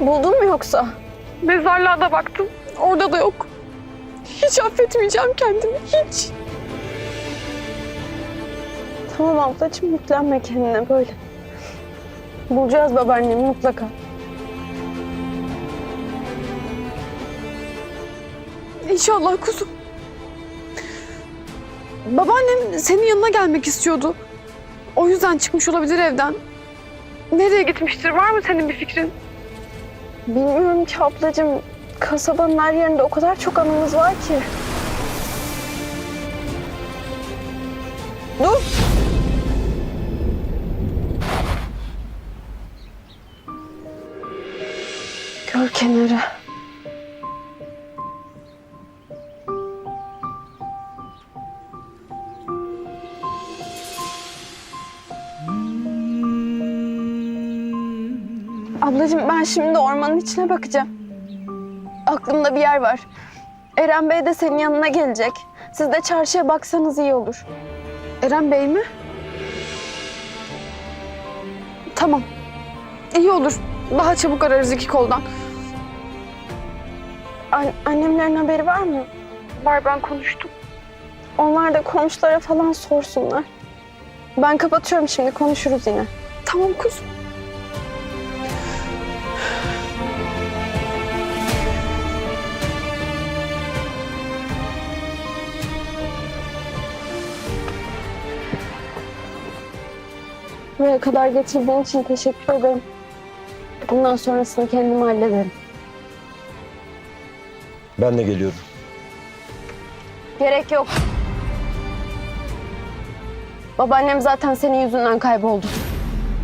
Buldun mu yoksa? Mezarlığa da baktım. Orada da yok. Hiç affetmeyeceğim kendimi. Hiç. Tamam ablacığım yüklenme kendine böyle. Bulacağız babaannemi mutlaka. İnşallah kuzum. Babaannem senin yanına gelmek istiyordu. O yüzden çıkmış olabilir evden. Nereye gitmiştir? Var mı senin bir fikrin? Bilmiyorum ki ablacığım. Kasabanın her yerinde o kadar çok anımız var ki. Dur. Ablacığım ben şimdi ormanın içine bakacağım. Aklımda bir yer var. Eren Bey de senin yanına gelecek. Siz de çarşıya baksanız iyi olur. Eren Bey mi? Tamam. İyi olur. Daha çabuk ararız iki koldan. An- annemlerin haberi var mı? Var ben konuştum. Onlar da komşulara falan sorsunlar. Ben kapatıyorum şimdi konuşuruz yine. Tamam kuzum. Buraya kadar getirdiğin için teşekkür ederim. Bundan sonrasını kendim hallederim. Ben de geliyorum. Gerek yok. Babaannem zaten senin yüzünden kayboldu.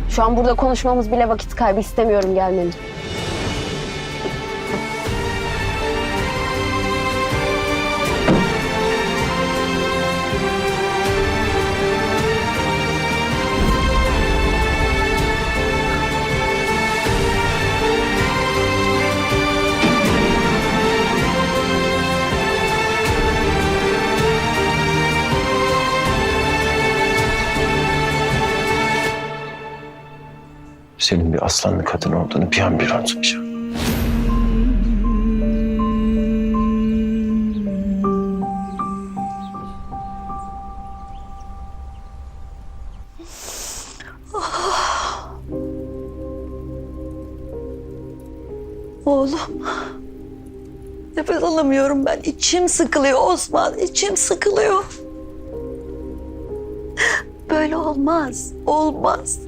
Şu an burada konuşmamız bile vakit kaybı istemiyorum gelmeni. Senin bir aslanlı kadın olduğunu bir an bir unutmayacağım. Oğlum. Nefes alamıyorum ben. İçim sıkılıyor Osman. içim sıkılıyor. Olmaz. Olmaz.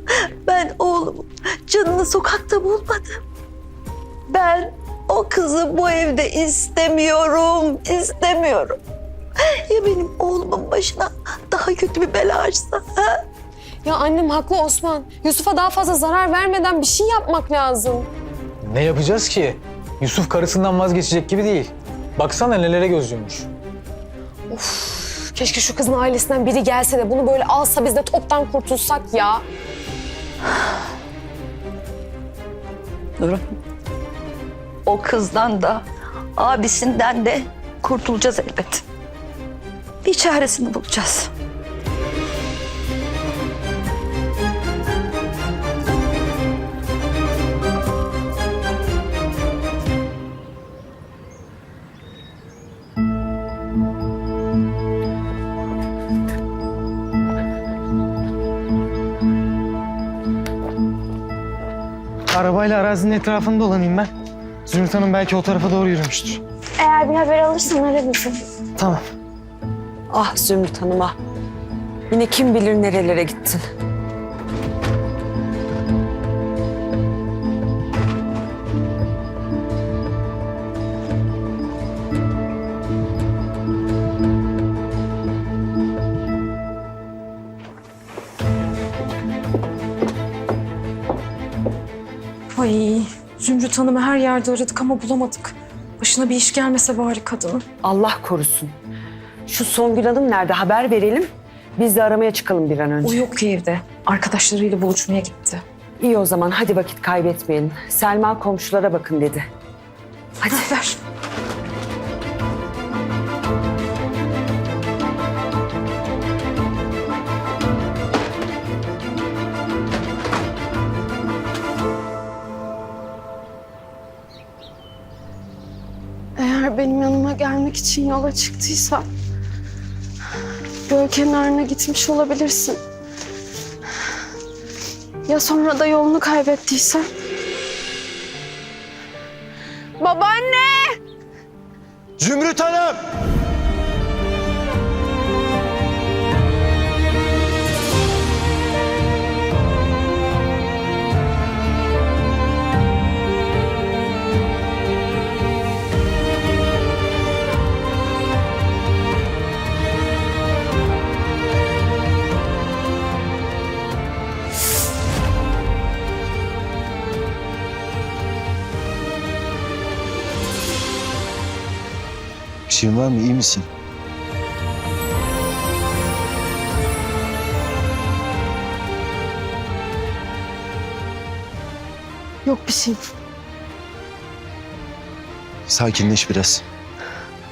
Ben oğlumu canını sokakta bulmadım. Ben o kızı bu evde istemiyorum. istemiyorum. Ya benim oğlumun başına daha kötü bir bela açsa? Ha? Ya annem haklı Osman. Yusuf'a daha fazla zarar vermeden bir şey yapmak lazım. Ne yapacağız ki? Yusuf karısından vazgeçecek gibi değil. Baksana nelere göz yummuş. Üf, keşke şu kızın ailesinden biri gelse de bunu böyle alsa biz de toptan kurtulsak ya. Durun. O kızdan da abisinden de kurtulacağız elbet. Bir çaresini bulacağız. Arabayla arazinin etrafını dolanayım ben. Zümrüt Hanım belki o tarafa doğru yürümüştür. Eğer bir haber alırsan ara bizi. Tamam. Ah Zümrüt Hanım ah. Yine kim bilir nerelere gittin. Ay Zümrüt Hanım'ı her yerde aradık ama bulamadık. Başına bir iş gelmese bari kadının. Allah korusun. Şu Songül Hanım nerede haber verelim. Biz de aramaya çıkalım bir an önce. O yok ki evde. Arkadaşlarıyla buluşmaya gitti. İyi o zaman hadi vakit kaybetmeyelim. Selma komşulara bakın dedi. Hadi. Ver. Benim yanıma gelmek için yola çıktıysa göl kenarına gitmiş olabilirsin. Ya sonra da yolunu kaybettiysen? Babaanne! Zümrüt Hanım! Şeyin var mı? İyi misin? Yok bir şey. Sakinleş biraz.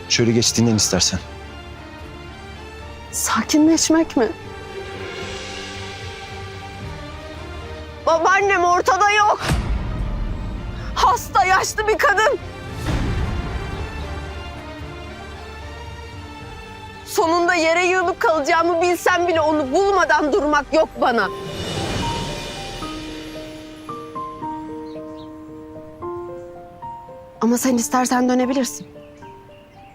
Şöyle geç dinlen istersen. Sakinleşmek mi? Babaannem ortada yok. Hasta, yaşlı bir kadın. Sonunda yere yığılıp kalacağımı bilsem bile onu bulmadan durmak yok bana. Ama sen istersen dönebilirsin.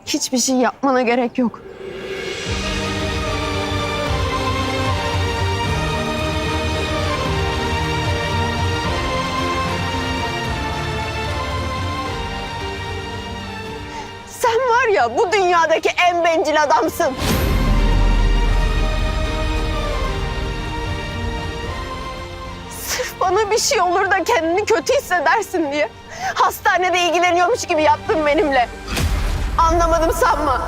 Hiçbir şey yapmana gerek yok. Ya bu dünyadaki en bencil adamsın. Sırf bana bir şey olur da kendini kötü hissedersin diye. Hastanede ilgileniyormuş gibi yaptın benimle. Anlamadım sanma.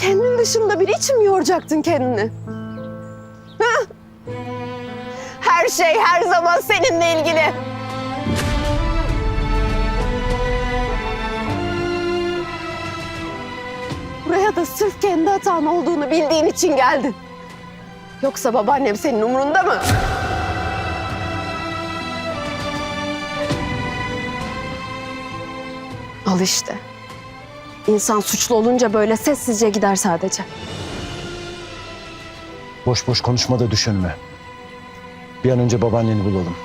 Kendin dışında biri için mi yoracaktın kendini? Ha? Her şey her zaman seninle ilgili. Da sırf kendi hatan olduğunu bildiğin için geldin. Yoksa babaannem senin umurunda mı? Al işte. İnsan suçlu olunca böyle sessizce gider sadece. Boş boş konuşma da düş önüme. Bir an önce babaanneni bulalım.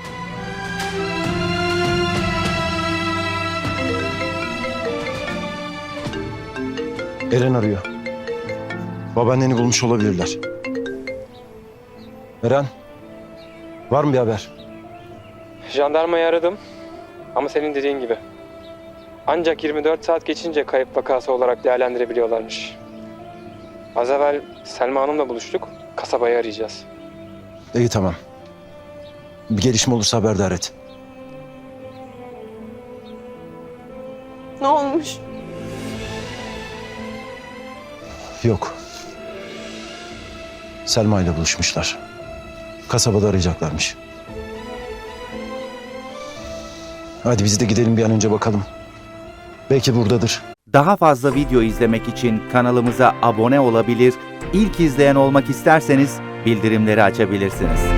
Eren arıyor. Babaanneni bulmuş olabilirler. Eren, var mı bir haber? Jandarmayı aradım ama senin dediğin gibi. Ancak 24 saat geçince kayıp vakası olarak değerlendirebiliyorlarmış. Az evvel Selma Hanım'la buluştuk. Kasabayı arayacağız. İyi tamam. Bir gelişme olursa haberdar et. Ne olmuş? Yok. Selma ile buluşmuşlar. Kasabada arayacaklarmış. Hadi biz de gidelim bir an önce bakalım. Belki buradadır. Daha fazla video izlemek için kanalımıza abone olabilir, ilk izleyen olmak isterseniz bildirimleri açabilirsiniz.